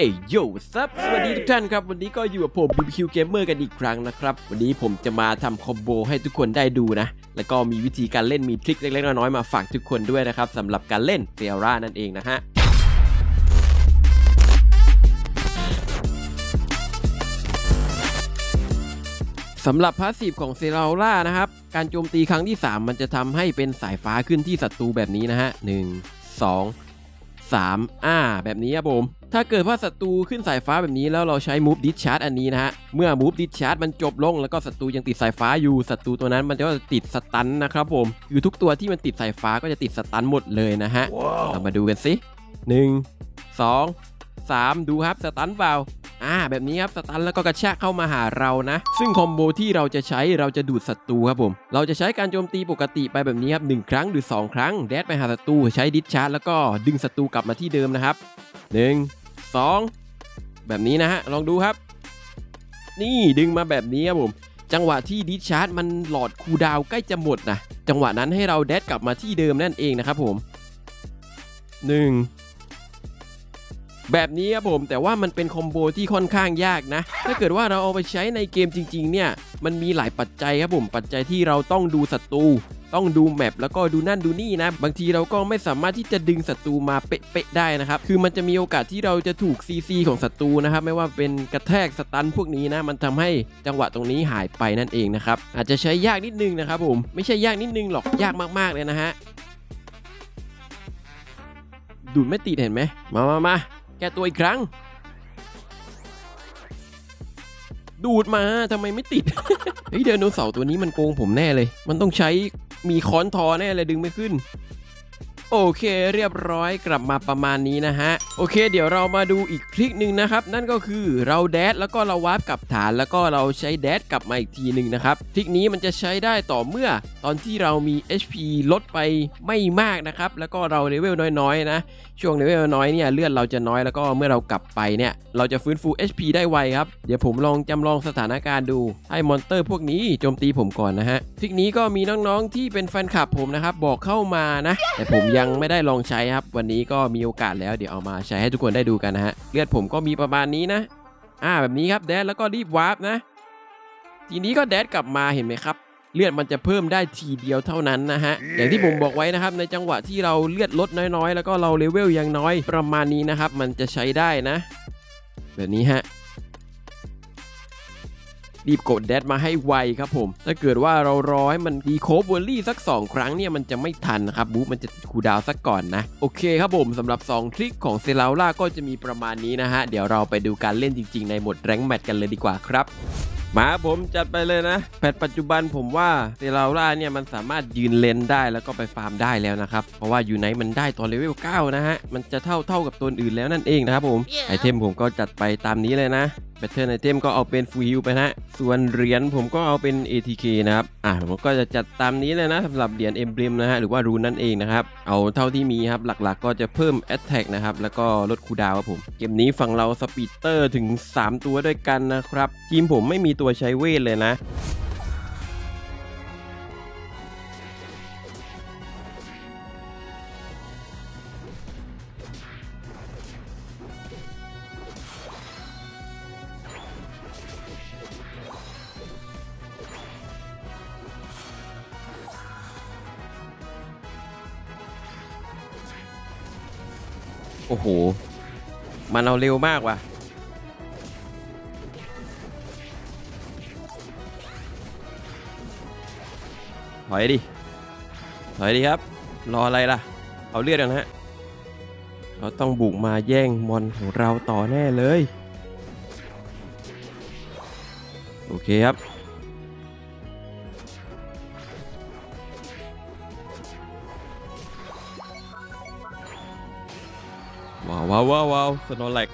เอ้ยโยซับสวัสดีทุกท่านครับ วันนี้ก็อยู่กับผม BBQ Gamer กันอีกครั้งนะครับ วันนี้ผมจะมาทำคอมโบให้ทุกคนได้ดูนะ แล้วก็มีวิธีการเล่นมีทริคเล็กๆน้อยๆมาฝากทุกคนด้วยนะครับสำหรับการเล่นเฟรานั่นเองนะฮะสำหรับพาสซีฟของเซราล่านะครับ การโจมตีครั้งที่ 3 มันจะทำให้เป็นสายฟ้าขึ้นที่ศัตรูแบบนี้นะฮะ 1 2 3อ่าแบบนี้ครับผม ถ้าเกิดว่าศัตรูขึ้นสายฟ้าแบบนี้แล้วเราใช้ Move Discharge อันนี้นะฮะ เมื่อ Move Discharge มันจบลงแล้วก็ศัตรูยังติดสายฟ้าอยู่ศัตรูตัวนั้นมันจะติดสตันนะครับผม คือทุกตัวที่มันติดสายฟ้าก็จะติดสตันหมดเลยนะฮะเรามาดูกันสิหนึ่งสองสามดูครับสตันเปล่าอ่า แบบนี้ครับสตันแล้วก็กระชากเข้ามาหาเรานะ ซึ่งคอมโบที่เราจะใช้เราจะดูดศัตรูครับผม เราจะใช้การโจมตีปกติไปแบบนี้ครับหนึ่งครั้งหรือ 2 ครั้งแดดไปหาศัตรูใช้ดิสชาร์จแล้วก็ดึงศัตรูกลับมาที่เดิมนะครับ 1 2 แบบนี้นะฮะลองดูครับ นี่ดึงมาแบบนี้ครับผมจังหวะที่ดิชาร์จมันหลอดคูดาวใกล้จะหมดนะจังหวะนั้นให้เราแดดกลับมาที่เดิมนั่นเองนะครับผม 1 แบบนี้ครับผมแต่ว่ามันเป็นคอมโบที่ค่อนข้างยากนะ ถ้าเกิดว่าเราเอาไปใช้ในเกมจริง ๆ เนี่ย มันมีหลายปัจจัยครับผมปัจจัยที่เราต้องดูศัตรูต้องดูแมปแล้วก็ดูนั่นดูนี่นะ บางทีเราก็ไม่สามารถที่จะดึงศัตรูมาเป๊ะๆได้นะครับ คือมันจะมีโอกาสที่เราจะถูกซีซีของศัตรูนะครับ ไม่ว่าเป็นกระแทกสตันพวกนี้นะ มันทำให้จังหวะตรงนี้หายไปนั่นเองนะครับ อาจจะใช้ยากนิดนึงนะครับผม ไม่ใช่ยากนิดนึงหรอกยากมากๆเลยนะฮะดูดไม่ติดเห็นไหมมามามา แก้ตัวอีกครั้ง ดูดมาทำไมไม่ติด เฮ้ยไดโนเสาร์ตัวนี้มันโกงผมแน่เลย มันต้องใช้มีค้อนทอแน่เลยดึงไม่ขึ้น โอเคเรียบร้อยกลับมาประมาณนี้นะฮะ โอเค เดี๋ยวเรามาดูอีกทริคหนึ่งนะครับ นั่นก็คือเราแดดแล้วก็เราวาร์ปกลับฐานแล้วก็เราใช้แดดกลับมาอีกทีหนึ่งนะครับทริคนี้มันจะใช้ได้ต่อเมื่อตอนที่เรามี HP ลดไปไม่มากนะครับแล้วก็เราเลเวลน้อยๆนะช่วงเลเวลน้อยเนี่ยเลือดเราจะน้อยแล้วก็เมื่อเรากลับไปเนี่ยเราจะฟื้นฟู HP ได้ไวครับเดี๋ยวผมลองจำลองสถานการณ์ดูให้มอนเตอร์พวกนี้โจมตีผมก่อนนะฮะทริกนี้ก็มีน้องๆที่เป็นแฟนคลับผมนะครับบอกเข้ามานะแต่ผมยงไม่ได้ลองใช้ครับ วันนี้ก็มีโอกาสแล้วเดี๋ยวเอามาใช้ให้ทุกคนได้ดูกันนะฮะ เลือดผมก็มีประมาณนี้นะ อ่าแบบนี้ครับแดดแล้วก็รีบวาร์ปนะ ทีนี้ก็แดดกลับมาเห็นไหมครับ เลือดมันจะเพิ่มได้ทีเดียวเท่านั้นนะฮะ อย่างที่ผมบอกไว้นะครับ ในจังหวะที่เราเลือดลดน้อยๆ แล้วก็เราเลเวลยังน้อยประมาณนี้นะครับ มันจะใช้ได้นะ แบบนี้ฮะ รีบกดแดดมาให้ไวครับผม ถ้าเกิดว่าเรารอให้มันดีโคฟเวอร์ลี่สัก 2 ครั้งเนี่ยมันจะไม่ทันนะครับบู๊มันจะติดคูลดาวน์สักก่อนนะ โอเคครับผมสำหรับ 2 ทริคของเซราล่าก็จะมีประมาณนี้นะฮะ เดี๋ยวเราไปดูการเล่นจริง ๆ ในโหมดแรงแมตช์กันเลยดีกว่าครับมาครับผมจัดไปเลยนะ แพทปัจจุบันผมว่าเซราล่าเนี่ยมันสามารถยืนเลนได้แล้วก็ไปฟาร์มได้แล้วนะครับ เพราะว่าอยู่ไหนมันได้ตอนเลเวล 9 นะฮะ มันจะเท่าเท่ากับตัวอื่นแล้วนั่นเองนะครับผม ไอเทมผมก็จัดไปตามนี้เลยนะ แบตเทิลไอเทมก็เอาเป็นฟูฮิลไปนะส่วนเหรียญผมก็เอาเป็น ATK นะครับอ่าผมก็จะจัดตามนี้เลยนะสำหรับเหรียญเอ็มบลิมนะฮะหรือว่ารูนนั่นเองนะครับเอาเท่าที่มีครับหลักๆ ก็จะเพิ่มแอตแทกนะครับแล้วก็ลดคูดาวครับผมเกมนี้ฝั่งเราสปีดเตอร์ถึง 3 ตัวด้วยกันนะครับทีมผมไม่มีตัวใช้เวทเลยนะ โอ้โห มันเอาเร็วมากว่ะ ถอยดิ ถอยดิครับ รออะไรล่ะ เอาเลือดกันฮะ เราต้องบุกมาแย่งมอนของเราต่อแน่เลย โอเคครับ ว้าวว้าวว้าวสโนแลก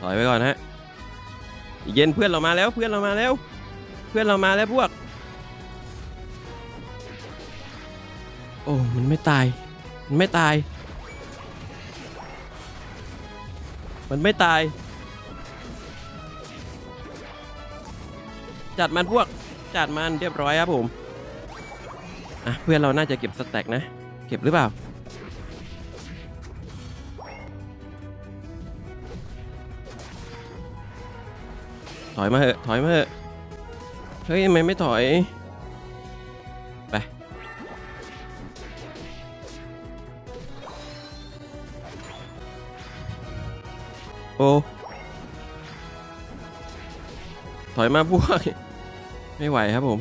ถอยไปก่อนฮะเย็นเพื่อนเรามาแล้วเพื่อนเรามาแล้ว เพื่อนเรามาแล้วพวก โอ้มันไม่ตาย มันไม่ตาย มันไม่ตาย จัดมันพวกจัดมันเรียบร้อยครับผม อะเพื่อนเราน่าจะเก็บสแต็กนะ เก็บหรือเปล่า ถอยมาเหอะ ถอยมาเหอะ เฮ้ยทำไมไม่ถอย ไป โอ้ ถอยมาพวก ไม่ไหวครับผม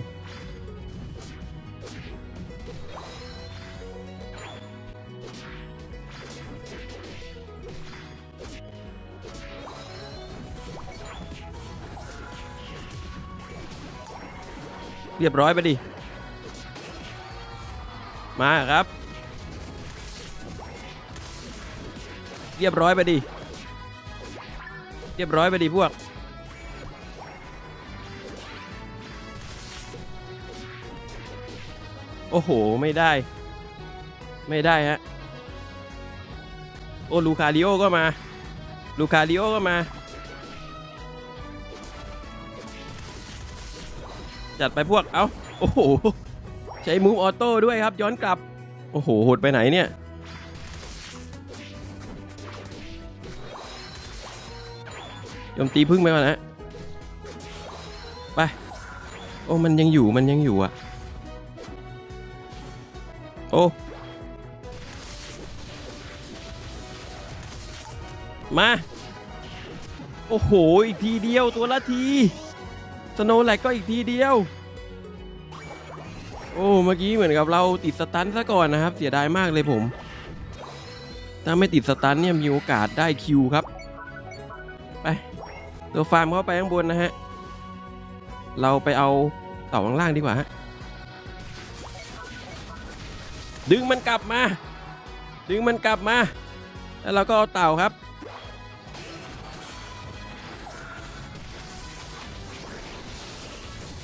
เรียบร้อยไปดิ มาครับ เรียบร้อยไปดิ เรียบร้อยไปดิพวก โอ้โห ไม่ได้ ไม่ได้ฮะ โอ้ลูคาริโอก็มา ลูคาริโอก็มา จัดไปพวก เอาโอ้โห ใช้มูฟออโต้ด้วยครับ ย้อนกลับ โอ้โห โหดไปไหนเนี่ยโจมตีพึ่งไปก่อนนะ ไป โอ้ มันยังอยู่ มันยังอยู่อะ โอ้ มา โอ้โห อีกทีเดียวตัวละที สโนว์แลกก็อีกทีเดียว โอ้เมื่อกี้เหมือนกับเราติดสตันซะก่อนนะครับ เสียดายมากเลยผม ถ้าไม่ติดสตันเนี่ยมีโอกาสได้คิวครับ ไปตัวฟาร์มเข้าไปข้างบนนะฮะ เราไปเอาเต่าข้างล่างดีกว่าฮะ ดึงมันกลับมา ดึงมันกลับมา แล้วเราก็เอาเต่าครับ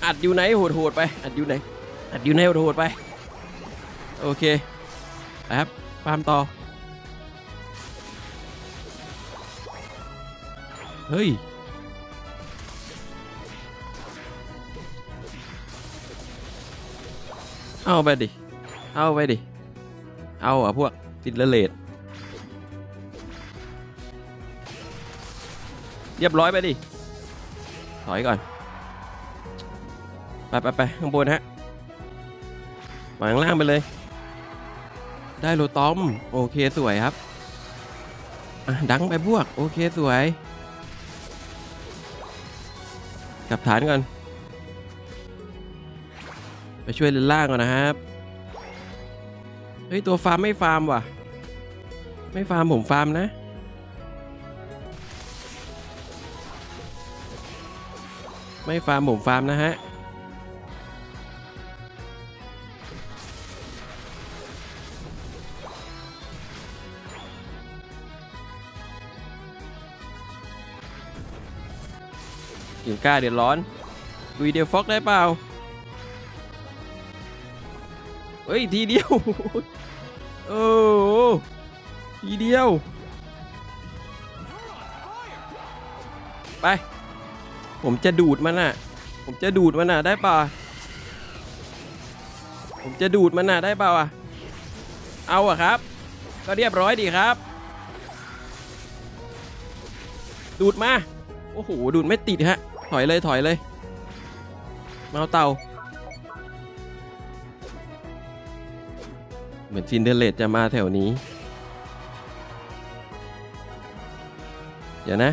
อัดอยู่ไหนโหดๆไป อัดอยู่ไหน อัดอยู่ไหนโหดๆไป โอเคครับฟาร์มต่อ เฮ้ย เอาไปดิ เอาไปดิ เอาอะพวก ติดละเลดเรียบร้อยไปดิ ถอยก่อน ไปไปไปข้างบนฮะวางล่างไปเลย ได้โลตอม โอเคสวยครับอะดังไปพวก โอเคสวย กลับฐานก่อน ไปช่วยเลนล่างก่อนนะครับ เฮ้ย ตัวฟาร์มไม่ฟาร์มว่ะ ไม่ฟาร์มผมฟาร์มนะ ไม่ฟาร์มผมฟาร์มนะฮะ กล้าเดือดร้อนลุยเดียวฟอกได้เปล่าเฮ้ยทีเดียวโอ้ทีเดียว ไป ผมจะดูดมันน่ะ ผมจะดูดมันน่ะได้ป่าผมจะดูดมันน่ะได้ป่าอะ เอาอะครับ ก็เรียบร้อยดีครับ ดูดมา โอ้โห ดูดไม่ติดฮะ ถอยเลยถอยเลยมาเอาเตาเหมือนซินเดเรลตจะมาแถวนี้ เดี๋ยวนะ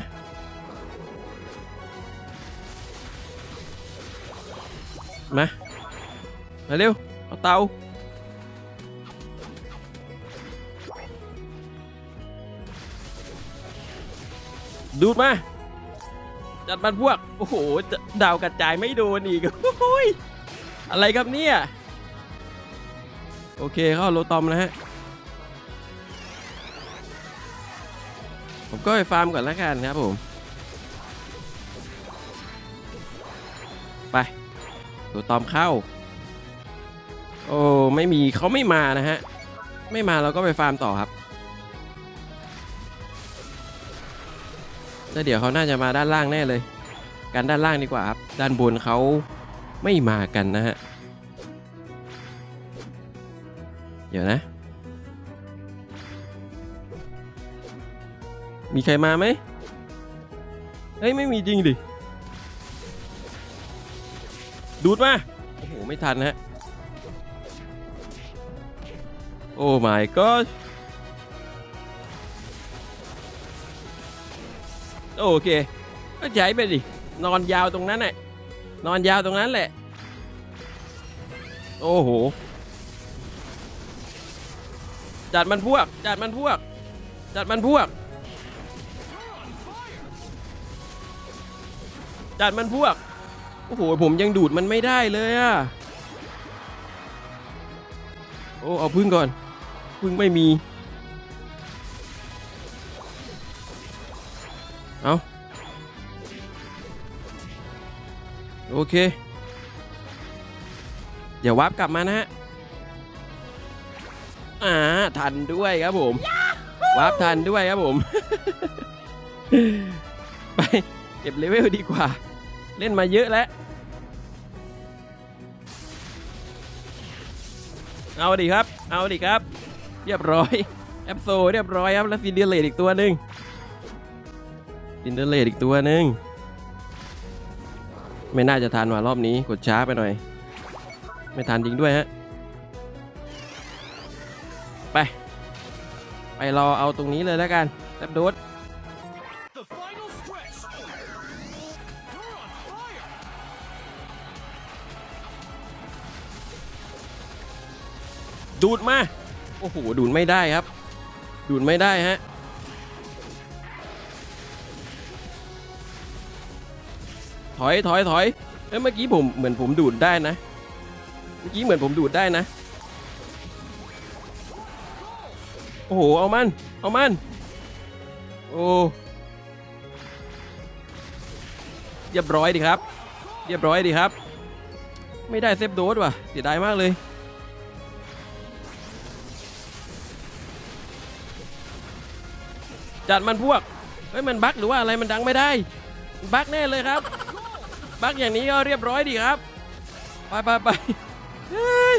มา มาเร็ว เอาเตาดูดมา จัดมันพวก โอ้โหจะดาวกระจายไม่โดนอีกโอ้ยอะไรครับเนี่ย โอเคเข้าโลตอมนะฮะ ผมก็ไปฟาร์มก่อนล้วกันครับผม ไปโลตอมเข้า โอ้ ไม่มีเขาไม่มานะฮะ ไม่มาเราก็ไปฟาร์มต่อครับ แล้วเดี๋ยวเขาน่าจะมาด้านล่างแน่เลย กันด้านล่างดีกว่าครับ ด้านบนเขาไม่มากันนะฮะ เดี๋ยวนะ มีใครมาไหมเฮ้ยไม่มีจริงดิ ดูดมา โอ้โห ไม่ทันฮะ โอ้ my god โอเคก็ใช้ไปดิ นอนยาวตรงนั้นแหละนอนยาวตรงนั้นแหละ โอ้โห จัดมันพวก จัดมันพวก จัดมันพวก จัดมันพวก โอ้โห ผมยังดูดมันไม่ได้เลยอะโอ้ เอาพึ่งก่อน พึ่งไม่มี เอาโอเคเดี๋ยววาร์ปกลับมานะฮะ อ่า ทันด้วยครับผม วาร์ปทันด้วยครับผม ไป เก็บเลเวลดีกว่า เล่นมาเยอะแล้ว เอาดิครับ เอาดิครับ เรียบร้อย แอปโซเรียบร้อยครับ แล้วซินเดอเรตอีกตัวหนึ่ง ซินเดอร์เรตอีกตัวหนึ่งไม่น่าจะทันว่ะรอบนี้กดช้าไปหน่อย ไม่ทันจริงด้วยฮะ ไป ไปรอเอาตรงนี้เลยแล้วกันแซบโดดดูดมา โอ้โห ดูดไม่ได้ครับ ดูดไม่ได้ฮะ ถอยถอยถอยเอ้ยเมื่อกี้ผมเหมือนผมดูดได้นะ เมื่อกี้เหมือนผมดูดได้นะ โอ้โห เอามัน เอามัน โอ้เรียบร้อยดีครับ เรียบร้อยดีครับ ไม่ได้เซฟโดสว่ะ เสียดายมากเลย จัดมันพวก เฮ้ย มันบั๊กหรือว่าอะไรมันดังไม่ได้ บั๊กแน่เลยครับ บั๊กอย่างนี้ก็เรียบร้อยดีครับ ไปไปไปเฮ้ย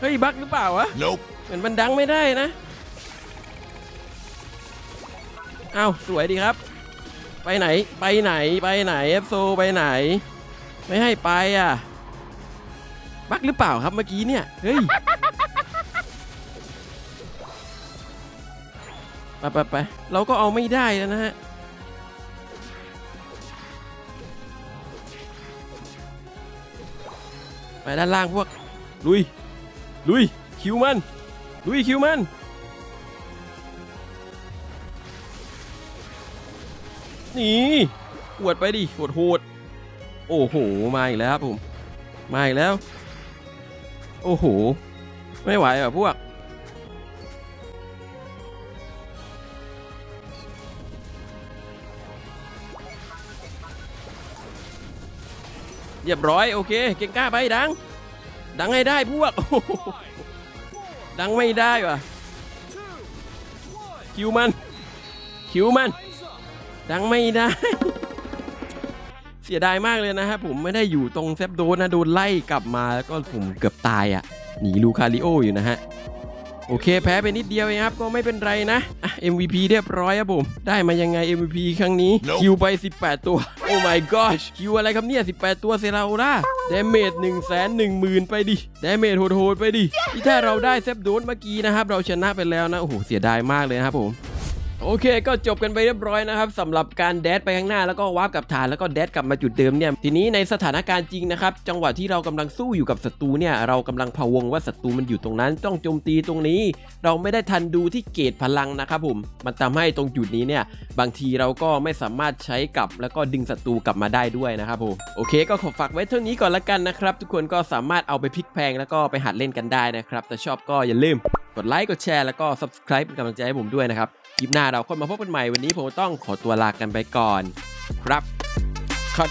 เฮ้ยบั๊กหรือเปล่าวะ Nope. เหมือนมันดังไม่ได้นะ เอาวสวยดีครับ ไปไหนไปไหนไปไหนเอฟโซไปไหน ไม่ให้ไปอะ บักหรือเปล่าครับเมื่อกี้เนี่ย เฮ้ยไปไปไปเราก็เอาไม่ได้แล้วนะฮะ ไปด้านล่างพวก ลุย ลุย คิวมัน ลุยคิวมัน นี่อวดไปดิปวดโหด โอ้โห มาอีกแล้วครับผม มาอีกแล้ว โอ้โห ไม่ไหวอะพวก เรียบร้อยโอเค เก่งกล้าไปดัง ดังให้ได้พวก ดังไม่ได้ว่ะ คิวมัน คิวมัน ดังไม่ได้ เสียดายมากเลยนะฮะผมไม่ได้อยู่ตรงเซฟโดนนะ โดนไล่กลับมาแล้วก็ผมเกือบตายอะ่ะ หนีลูคาริโออยู่นะฮะ โอเค แพ้ไปนิดเดียวเองครับ ก็ไม่เป็นไรนะอะ MVP เรียบร้อยครับผม ได้มายังไง MVP ครั้งนี้ Nope คิวไป 18 ตัว โอ้ my gosh คิวอะไรครับเนี่ย 18 ตัวเซราโอล่าดเมจ1 1 0 0 0 0 ไปดิดเมจโหดๆไปดิที่ถ้าเราได้เซฟโดนเมื่อกี้นะครับ เราชนะไปแล้วนะ โอ้โห เสียดายมากเลยนะครับผม โอเคก็จบกันไปเรียบร้อยนะครับสำหรับการแดดไปข้างหน้าแล้วก็วาร์ปกลับฐานแล้วก็แดดกลับมาจุดเดิมเนี่ยทีนี้ในสถานการณ์จริงนะครับจังหวะที่เรากำลังสู้อยู่กับศัตรูเนี่ยเรากำลังพะวงว่าศัตรูมันอยู่ตรงนั้นต้องโจมตีตรงนี้ เราไม่ได้ทันดูที่เกตพลังนะครับผมมันทำให้ตรงจุดนี้เนี่ยบางทีเราก็ไม่สามารถใช้กลับ แล้วก็ดึงศัตรูกลับมาได้ด้วยนะครับผมโอเค ก็ขอฝากไว้เท่านี้ก่อนละกันนะครับทุกคนก็สามารถเอาไปพลิกแพลงแล้วก็ไปหัดเล่นกันได้นะครับแต่ชอบก็อย่าลืมกดไลค์กดแชร์แล้วก็ subscribe เป็นกำลังใจให้ผมด้วยนะครับ ลิปหน้าเราค่อยมาพบกันใหม่วันนี้ผมต้องขอตัวลากันไปก่อน ครับคัด